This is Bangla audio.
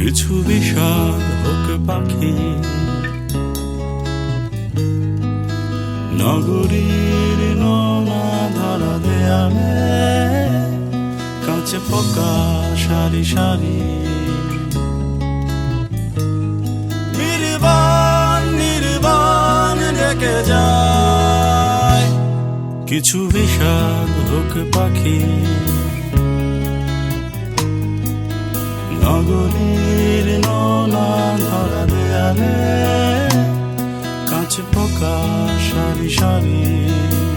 কিছু বিষাদ হোক পাখি। নগরীর নোনা ধরা দেয়ালে কাঁচে পোকা সারি সারি। নির্বাণ নির্বাণ যায়। কিছু বিষাদ হোক পাখি। নগরীর কাঁচে পোকা সারি সারি।